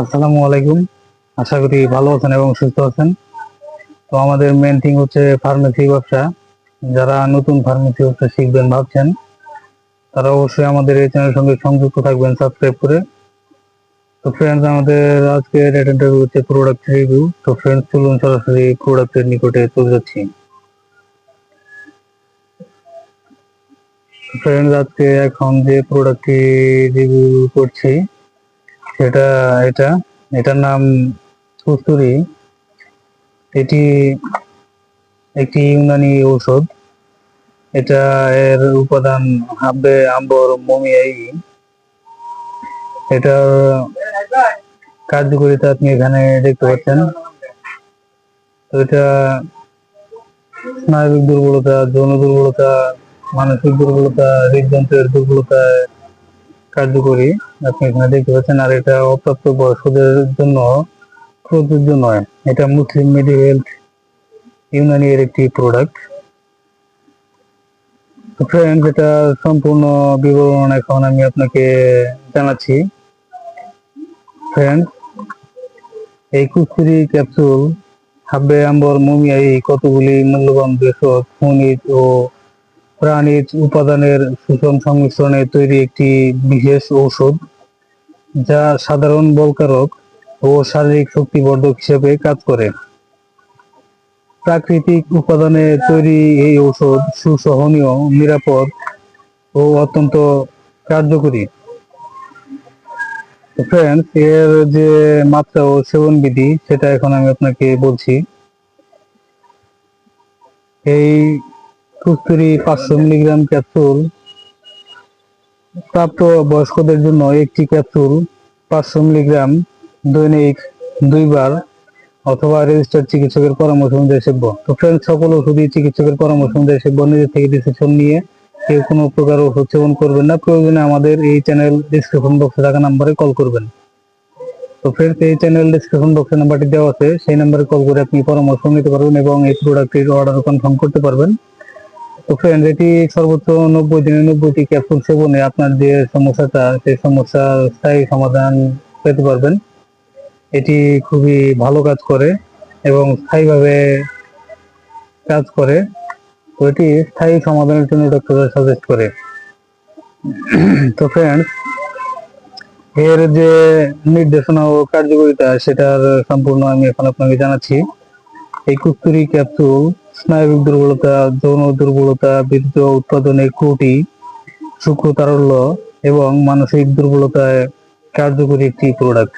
আসসালামু আলাইকুম। আশা করি ভালো আছেন এবং সুস্থ আছেন। তো আমাদের মেন থিং হচ্ছে ফার্মেসি ব্যবসা। যারা নতুন ফার্মেসি ব্যবসা শিখবেন ভাবছেন, তারা অবশ্যই আমাদের এই চ্যানেলের সঙ্গে সংযুক্ত থাকবেন সাবস্ক্রাইব করে। তো ফ্রেন্ডস আমাদের আজকের অ্যাটেন্ডার হচ্ছে প্রোডাক্ট রিভিউ তো ফ্রেন্ডস চলুন সরাসরি প্রোডাক্টের নিকটে চলে যাচ্ছি। ফ্রেন্ডস আজকে এখন যে প্রোডাক্টটি রিভিউ করছি সেটা এটা, এটার নাম কস্তুরি এটি একটি ইউনানি ঔষধ। এটা এর উপাদান হাব্বে আম্বর মমিয়াই। এটার কার্যকরিতা আপনি এখানে দেখতে পাচ্ছেন। তো এটা স্নায়বিক দুর্বলতা, যৌন দুর্বলতা, মানসিক দুর্বলতা, হৃদযন্ত্রের দুর্বলতায় কার্যকরী। আপনি এখানে দেখতে পাচ্ছেন, আর এটা অপ্রাপ্ত বয়স্কদের জন্য প্রযোজ্য নয়। এটা মুসলিম মেডি হেলথ ইউনানি এর একটি প্রোডাক্ট ফ্রেন্ড এটা সম্পূর্ণ বিবরণ এখন আমি আপনাকে জানাচ্ছি। ফ্রেন্ড এই কুস্তুরি ক্যাপসুল হাব্বে, আম্বর, মুমিয়াই কতগুলি মূল্যবান ভেষজ, খনিজ ও প্রাণীজ উপাদানের সুষম সংমিশ্রণে তৈরি একটি বিশেষ ঔষধ, যা সাধারণ বলকারক ও শারীরিক শক্তিবর্ধক হিসেবে কাজ করে। প্রাকৃতিক উপাদানে তৈরি এই ঔষধ সুসহনীয়, নিরাপদ ও অত্যন্ত কার্যকরী। ফ্রেন্ডস এর যে মাত্রা ও সেবন বিধি সেটা এখন আমি আপনাকে বলছি। এই কুস্তুরি পাঁচশো মিলিগ্রাম ক্যাপসুল। প্রাপ্ত বয়স্কদের জন্য একটি ক্যাপসুল পাঁচশো মিলিগ্রাম দৈনিক দুইবার অথবা রেজিস্টার্ড চিকিৎসকের পরামর্শ অনুযায়ী সেব্য। তো ফ্রেন্ড সকল ওষুধই চিকিৎসকের পরামর্শ অনুযায়ী সেব্য। নিজের থেকে ডিসিশন নিয়ে কেউ কোনো প্রকার ওষুধ সেবন করবেন না। প্রয়োজনে আমাদের এই চ্যানেল ডিসক্রিপশন বক্সে থাকা নাম্বারে কল করবেন। তো ফ্রেন্ডস এই চ্যানেল ডিসক্রিপশন বক্সে নাম্বারটি দেওয়া আছে। সেই নাম্বারে কল করে আপনি পরামর্শ নিতে পারবেন এবং এই প্রোডাক্টটির অর্ডার কনফার্ম করতে পারবেন। তো ফ্রেন্ড এটি সর্বোচ্চ নব্বই দিনে নব্বইটি ক্যাপসুল সেবনে আপনার যে সমস্যাটা, সেই সমস্যার স্থায়ী সমাধান পেতে পারবেন। এটি খুবই ভালো কাজ করে এবং স্থায়ীভাবে কাজ করে। তো এটি স্থায়ী সমাধানের জন্য ডক্টররা সাজেস্ট করে। তো ফ্রেন্ডস এর যে নির্দেশনা ও কার্যকারিতা, সেটার সম্পূর্ণ আমি এখন আপনাকে জানাচ্ছি। এই কুস্তুরি ক্যাপসুল স্নায়বিক দুর্বলতা, যৌন দুর্বলতা বিদ্যুৎ উৎপাদনে ক্রুটি শুক্র তারল্য এবং মানসিক দুর্বলতায় কার্যকরী একটি প্রোডাক্ট